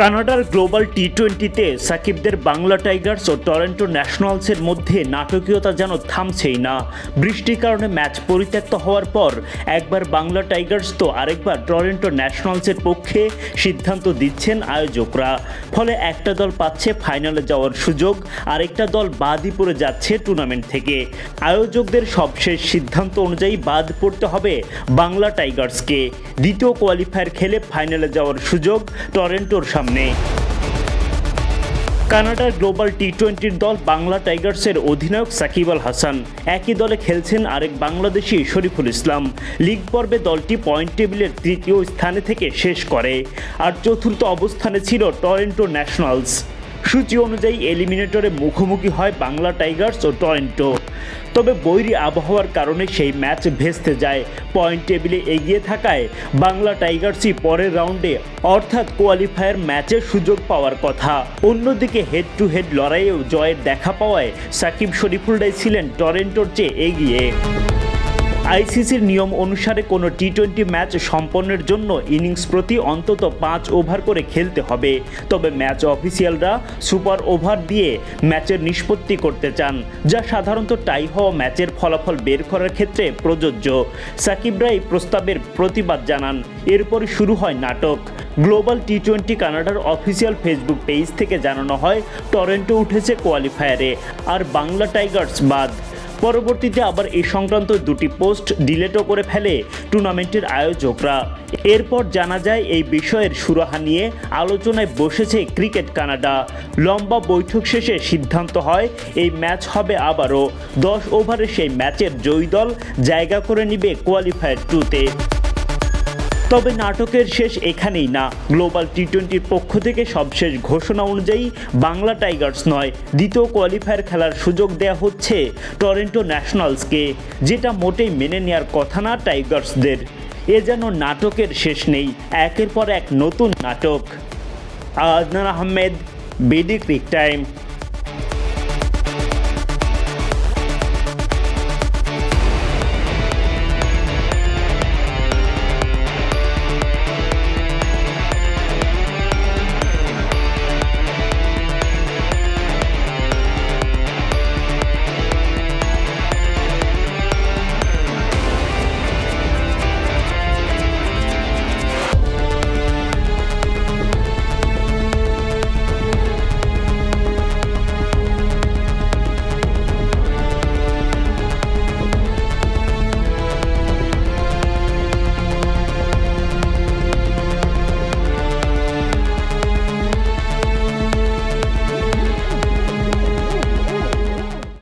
কানাডার global T টোয়েন্টিতে সাকিবদের বাংলা টাইগার্স ও টরেন্টো ন্যাশনালসের মধ্যে নাটকীয়তা যেন থামছেই না। বৃষ্টির কারণে ম্যাচ পরিত্যক্ত হওয়ার পর একবার বাংলা টাইগার্স তো আরেকবার টরেন্টো ন্যাশনালসের পক্ষে সিদ্ধান্ত দিচ্ছেন আয়োজকরা। ফলে একটা দল পাচ্ছে ফাইনালে যাওয়ার সুযোগ, আরেকটা দল বাদই পড়ে যাচ্ছে টুর্নামেন্ট থেকে। আয়োজকদের সবশেষ সিদ্ধান্ত অনুযায়ী বাদ পড়তে হবে বাংলা টাইগার্সকে। দ্বিতীয় কোয়ালিফায়ার খেলে ফাইনালে যাওয়ার সুযোগ টরেন্টোর সামনে। কানাডার গ্লোবাল টি টোয়েন্টির দল বাংলা টাইগার্সের অধিনায়ক সাকিব আল হাসান একই দলে খেলছেন আরেক বাংলাদেশি শরীফুল ইসলাম। লিগ পর্বে দলটি পয়েন্ট টেবিলের তৃতীয় স্থানে থেকে শেষ করে। আর চতুর্থ অবস্থানে ছিল টরেন্টো ন্যাশনালস। সূচি অনুযায়ী এলিমিনেটরে মুখোমুখি হয় বাংলা টাইগার্স ও টরেন্টো। তবে বৈরী আবহাওয়ার কারণে সেই ম্যাচ ভেস্তে যায়। পয়েন্ট টেবিলে এগিয়ে থাকায় বাংলা টাইগার্সই পরের রাউন্ডে অর্থাৎ কোয়ালিফায়ার ম্যাচের সুযোগ পাওয়ার কথা। অন্যদিকে হেড টু হেড লড়াইয়েও জয়ের দেখা পাওয়ায় সাকিব শরীফুলরাই ছিলেন টরেন্টোর চেয়ে এগিয়ে। আইসিসির নিয়ম অনুসারে কোনো টি টোয়েন্টি ম্যাচ সম্পন্নের জন্য ইনিংস প্রতি অন্তত পাঁচ ওভার করে খেলতে হবে। তবে ম্যাচ অফিসিয়ালরা সুপার ওভার দিয়ে ম্যাচের নিষ্পত্তি করতে চান, যা সাধারণত টাই হওয়া ম্যাচের ফলাফল বের করার ক্ষেত্রে প্রযোজ্য। সাকিবরা এই প্রস্তাবের প্রতিবাদ জানান। এরপরই শুরু হয় নাটক। গ্লোবাল টি টোয়েন্টি কানাডার অফিসিয়াল ফেসবুক পেজ থেকে জানানো হয়, টরেন্টো উঠেছে কোয়ালিফায়ারে, আর বাংলা টাইগার্স বাদ। পরবর্তীতে আবার এই সংক্রান্ত দুটি পোস্ট ডিলেটও করে ফেলে টুর্নামেন্টের আয়োজকরা। এরপর জানা যায়, এই বিষয়ের সুরাহা নিয়ে আলোচনায় বসেছে ক্রিকেট কানাডা। লম্বা বৈঠক শেষে সিদ্ধান্ত হয়, এই ম্যাচ হবে আবারও। দশ ওভারে সেই ম্যাচের জয়ী দল জায়গা করে নিবে কোয়ালিফায়ার টুতে। তবে নাটকের শেষ এখানেই না। গ্লোবাল টি টোয়েন্টির পক্ষ থেকে সবশেষ ঘোষণা অনুযায়ী বাংলা টাইগার্স নয়, দ্বিতীয় কোয়ালিফায়ার খেলার সুযোগ দেয়া হচ্ছে টরেন্টো ন্যাশনালসকে, যেটা মোটেই মেনে নেওয়ার কথা না টাইগার্সদের। এ যেন নাটকের শেষ নেই, একের পর এক নতুন নাটক। Adnan Ahmed BD cric time.